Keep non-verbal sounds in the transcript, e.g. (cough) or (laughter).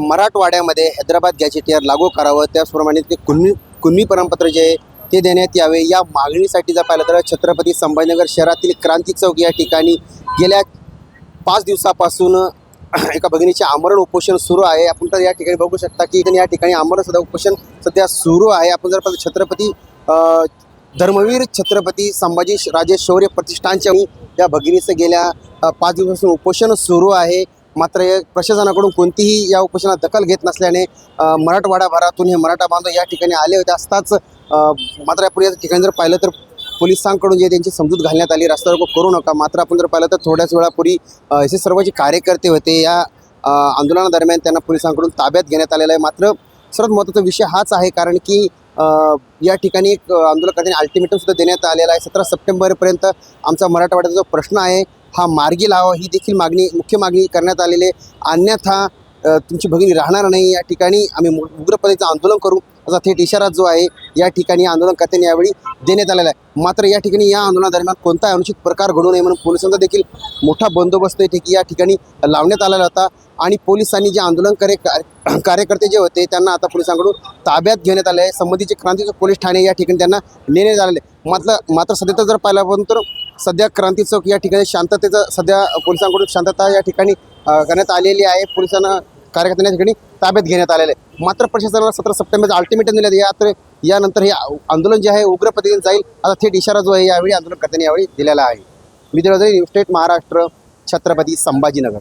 मराठवाड्यामध्ये हैदराबाद गॅजेटियर लागू करावं त्याचप्रमाणे ते कुणवी कुणवी प्रमाणपत्र जे आहे ते देण्यात यावे. या मागणीसाठी जर पाहिलं तर छत्रपती संभाजीनगर शहरातील क्रांती चौक या ठिकाणी गेल्या पाच दिवसापासून (clears throat) एका भगिनीचे आमरण उपोषण सुरू आहे. आपण तर या ठिकाणी बघू शकता की या ठिकाणी आमरण सध्या उपोषण सध्या सुरू आहे. आपण जर पाहिलं छत्रपती धर्मवीर छत्रपती संभाजी राजे शौर्य प्रतिष्ठानच्या या भगिनीचं गेल्या पाच दिवसापासून उपोषण सुरू आहे. मात्र या प्रशासनाकडून कोणतीही या उपोषणात दखल घेत नसल्याने मराठवाडा मराठवाडाभरातून हे मराठा बांधव या ठिकाणी आले होते. असताच मात्र आपण या ठिकाणी जर पाहिलं तर पोलिसांकडून जे त्यांची समजूत घालण्यात आली रस्ता रोको करू नका. मात्र आपण जर पाहिलं तर थोड्याच वेळापूर्वी असे सर्व जे कार्यकर्ते होते. या आंदोलनादरम्यान त्यांना पोलिसांकडून ताब्यात घेण्यात आलेला आहे. मात्र सर्वात महत्त्वाचा विषय हाच आहे कारण की या ठिकाणी एक आंदोलकांनी अल्टिमेटम सुद्धा देण्यात आलेला आहे. सतरा सप्टेंबरपर्यंत आमचा मराठवाड्याचा जो प्रश्न आहे हा मार्गी लावा. ही देखील मागणी मुख्य मागणी करण्यात आलेली आहे. अन्यथा तुमची भगिनी राहणार नाही. या ठिकाणी आम्ही मो- आंदोलन करू. असा थेट इशारा जो आहे या ठिकाणी आंदोलनकर्त्यांनी यावेळी देण्यात आलेला आहे. मात्र या ठिकाणी या आंदोलनादरम्यान कोणताही अनुचित प्रकार घडू नये म्हणून पोलिसांचा देखील मोठा बंदोबस्त या ठिक- या ठिकाणी लावण्यात आलेला होता. आणि पोलिसांनी जे आंदोलन करे कार्यकर्ते जे होते त्यांना आता पोलिसांकडून ताब्यात घेण्यात आले आहे. संबंधीचे क्रांतीचं पोलीस ठाणे या ठिकाणी त्यांना नेण्यात आलेले मात्र मात्र सध्या तर जर पाहिलं तर सध्या क्रांती चौक या ठिकाणी शांततेचं सध्या पोलिसांकडून शांतता या ठिकाणी करण्यात आलेली आहे. पोलिसांना कार्यकर्त्यांना या ठिकाणी ताब्यात घेण्यात आलेले आहे. मात्र प्रशासनाला सतरा सप्टेंबरचा अल्टिमेटम दिल्यात या तर यानंतर हे आंदोलन जे आहे उग्र पद्धतीने जाईल. आता थेट इशारा जो आहे यावेळी आंदोलनकर्त्यांनी यावेळी दिलेला आहे. मी दिला स्टेट महाराष्ट्र छत्रपती संभाजीनगर.